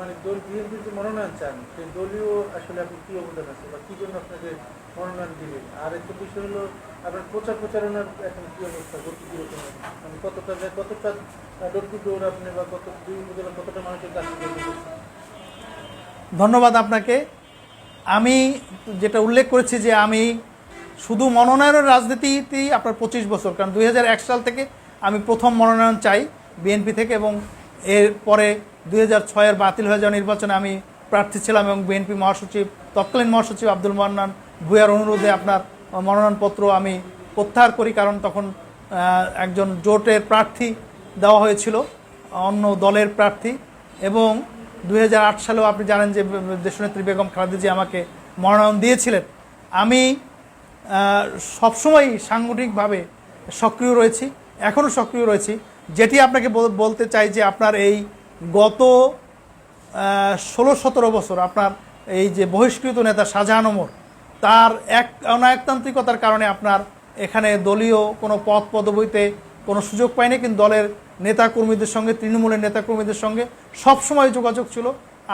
মানে যে মনোনয়ন সেই দলীয় আসলে আছে বা কি জন্য আপনাকে মনোনয়ন আর বিষয় হলো, আপনার প্রচার অবস্থা? মানে কতটা কতটা আপনি বা কতটা মানুষের কাছে ধন্যবাদ আপনাকে। আমি যেটা উল্লেখ করেছি যে আমি শুধু মনোনয়নের রাজনীতিতেই আপনার পঁচিশ বছর, কারণ দুই হাজার এক সাল থেকে আমি প্রথম মনোনয়ন চাই বিএনপি থেকে এবং এরপরে দুই হাজার বাতিল হয়ে যাওয়া নির্বাচনে আমি প্রার্থী ছিলাম এবং বিএনপি মহাসচিব তৎকালীন মহাসচিব আব্দুল মান্নান ভুয়ার অনুরোধে আপনার মনোনয়নপত্র আমি প্রত্যাহার করি কারণ তখন একজন জোটের প্রার্থী দেওয়া হয়েছিল অন্য দলের প্রার্থী। এবং দু হাজার আট সালেও আপনি জানেন যে দেশনেত্রী বেগম খালেদাজি আমাকে মনোনয়ন দিয়েছিলেন। আমি আহ, সবসময়ই সাংগঠনিকভাবে সক্রিয় রয়েছি এখনও সক্রিয় রয়েছি। যেটি আপনাকে বল- বলতে চাই যে আপনার এই গত ষোলো সতেরো বছর আপনার এই যে বহিষ্কৃত নেতা শাহজাহান ওমর, তার এক অনায়কতান্ত্রিকতার কারণে আপনার এখানে দলীয় কোনো পদ পদবইতে কোনো সুযোগ পায়নি, কিন্তু দলের নেতাকর্মীদের সঙ্গে, তৃণমূলের নেতাকর্মীদের সঙ্গে সবসময় যোগাযোগ ছিল।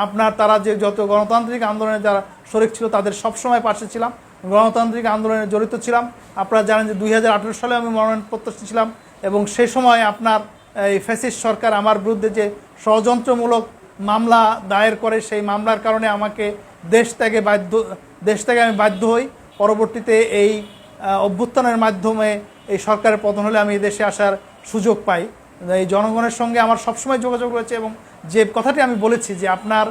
আপনার তারা যে যত গণতান্ত্রিক আন্দোলনে যারা শরিক ছিল, তাদের সবসময় পাশে ছিলাম। গণতান্ত্রিক আন্দোলনে জড়িত ছিলাম। আপনারা জানেন যে দুই হাজার আঠেরো সালে আমি মনোনয়ন প্রত্যাশী ছিলাম এবং সেই সময় আপনার এই ফ্যাসিস্ট সরকার আমার বিরুদ্ধে যে ষড়যন্ত্রমূলক মামলা দায়ের করে, সেই মামলার কারণে আমাকে দেশ ত্যাগে বাধ্য, দেশ ত্যাগে আমি বাধ্য হই। পরবর্তীতে এই অভ্যুত্থানের মাধ্যমে এই সরকারের পতন হলে আমি দেশে আসার সুযোগ পাই। এই জনগণের সঙ্গে আমার সবসময় যোগাযোগ রয়েছে এবং যে কথাটি আমি বলেছি যে আপনার,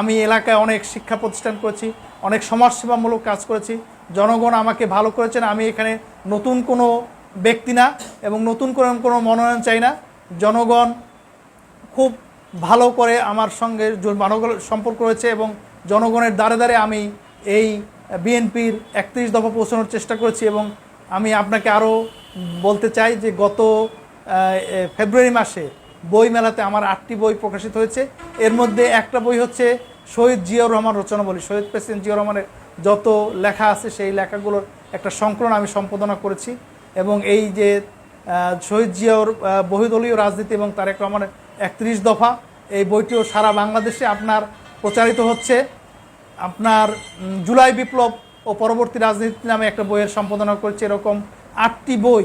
আমি এলাকায় অনেক শিক্ষা প্রতিষ্ঠান করেছি, অনেক সমাজসেবামূলক কাজ করেছি, জনগণ আমাকে ভালো করেছেন, আমি এখানে নতুন কোনো ব্যক্তি না এবং নতুন করে কোনো মনোনয়ন চাই না। জনগণ খুব ভালো করে আমার সঙ্গে সম্পর্ক রয়েছে এবং জনগণের দ্বারে দ্বারে আমি এই বিএনপির একত্রিশ দফা পৌঁছানোর চেষ্টা করেছি এবং আমি আপনাকে আরও বলতে চাই যে গত ফেব্রুয়ারি মাসে বই মেলাতে আমার আটটি বই প্রকাশিত হয়েছে। এর মধ্যে একটা বই হচ্ছে শহীদ জিয়াউর রহমান রচনা বলি শহীদ প্রেসিডেন্ট জিয়াউর রহমানের যত লেখা আছে সেই লেখাগুলোর একটা সংকলন আমি সম্পাদনা করেছি এবং এই যে শহীদ জিয়াউর আহ, বহুদলীয় রাজনীতি এবং তারেক রহমানের একত্রিশ দফা। এই বইটিও সারা বাংলাদেশে আপনার প্রচারিত হচ্ছে। আপনার জুলাই বিপ্লব ও পরবর্তী রাজনীতি নামে একটা বইয়ের সম্পাদনা করেছে। এরকম আটটি বই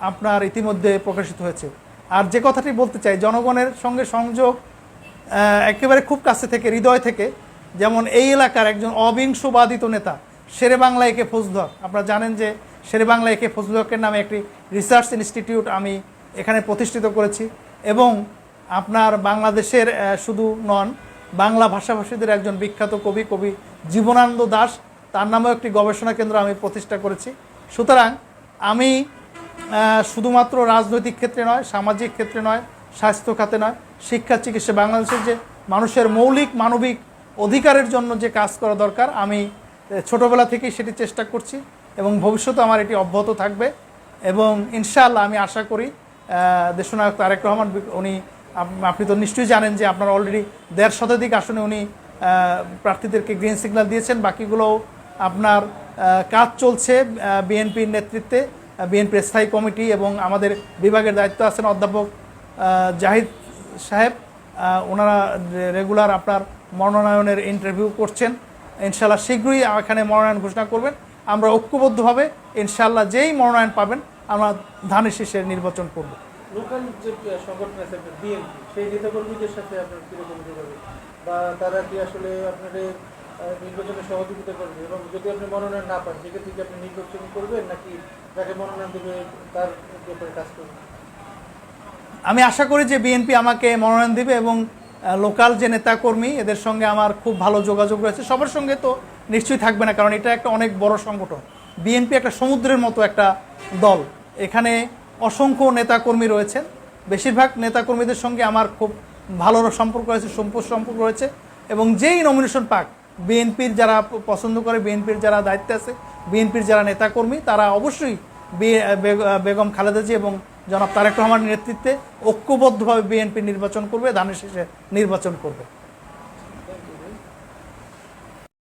আপনার ইতিমধ্যে প্রকাশিত হয়েছে। আর যে কথাটি বলতে চাই জনগণের সঙ্গে সংযোগ একেবারে খুব কাছে থেকে হৃদয় থেকে যেমন এই এলাকার একজন অবিংশবাদিত নেতা শেরে বাংলা একে ফজলক আপনারা জানেন যে শেরে বাংলা একে ফজল হকের নামে একটি রিসার্চ ইনস্টিটিউট আমি এখানে প্রতিষ্ঠিত করেছি এবং আপনার বাংলাদেশের শুধু নন, বাংলা ভাষাভাষীদের একজন বিখ্যাত কবি কবি জীবনানন্দ দাস, তার নামেও একটি গবেষণা কেন্দ্র আমি প্রতিষ্ঠা করেছি। সুতরাং আমি শুধুমাত্র রাজনৈতিক ক্ষেত্রে নয়, সামাজিক ক্ষেত্রে নয়, স্বাস্থ্য খাতে নয়, শিক্ষা, চিকিৎসা, বাংলাদেশের যে মানুষের মৌলিক, মানবিক অধিকারের জন্য যে কাজ করা দরকার, আমি ছোটবেলা থেকেই সেটি চেষ্টা করছি। এবং ভবিষ্যতে আমার এটি অব্যাহত থাকবে এবং ইনশাআল্লাহ আমি আশা করি দেশনায়ক তারেক রহমান উনি আপ- আপনি তো নিশ্চয়ই জানেন যে আপনার অলরেডি দেড় শতাধিক আসনে উনি প্রার্থীদেরকে গ্রিন সিগন্যাল দিয়েছেন। বাকিগুলো আপনার কাজ চলছে বিএনপির নেতৃত্বে বিএনপির স্থায়ী কমিটি এবং আমাদের বিভাগের দায়িত্ব আছেন অধ্যাপক জাহিদ সাহেব। ওনারা রেগুলার আপনার মনোনয়নের ইন্টারভিউ করছেন। ইনশাল্লাহ শীঘ্রই এখানে মনোনয়ন ঘোষণা করবেন। আমরা ঐক্যবদ্ধভাবে ইনশাল্লাহ যেই মনোনয়ন পাবেন আমরা ধানের শীষের নির্বাচন করব। লোকাল যে সংগঠন আছে বিএনপি সেই নেতাকর্মীদের সাথে আপনার কীরকম যোগাযোগ? বা তারা কি আসলে আপনাদের নির্বাচনে সহযোগিতা করবে? এবং যদি আপনি মনোনয়ন না পান সেক্ষেত্রে কি আপনি নির্বাচন করবেন নাকি যাকে মনোনয়ন দেবে তার ব্যাপারে কাজ করবেন আমি আশা করি যে বিএনপি আমাকে মনোনয়ন দিবে এবং লোকাল যে নেতাকর্মী এদের সঙ্গে আমার খুব ভালো যোগাযোগ রয়েছে। সবার সঙ্গে তো নিশ্চয়ই থাকবে না, কারণ এটা একটা অনেক বড় সংগঠন। বিএনপি একটা সমুদ্রের মতো একটা দল। এখানে অসংখ্য নেতাকর্মী রয়েছেন। বেশিরভাগ নেতাকর্মীদের সঙ্গে আমার খুব ভালো সম্পর্ক রয়েছে সম্পর্ক সম্পর্ক রয়েছে। এবং যেই নমিনেশন পাক বিএনপির যারা পছন্দ করে বিএনপির যারা দায়িত্বে আছে বিএনপির যারা নেতাকর্মী, তারা অবশ্যই বেগম খালেদা জি এবং জনাব তারেক রহমানের নেতৃত্বে ঐক্যবদ্ধভাবে বিএনপি নির্বাচন করবে, ধানের শেষে নির্বাচন করবে।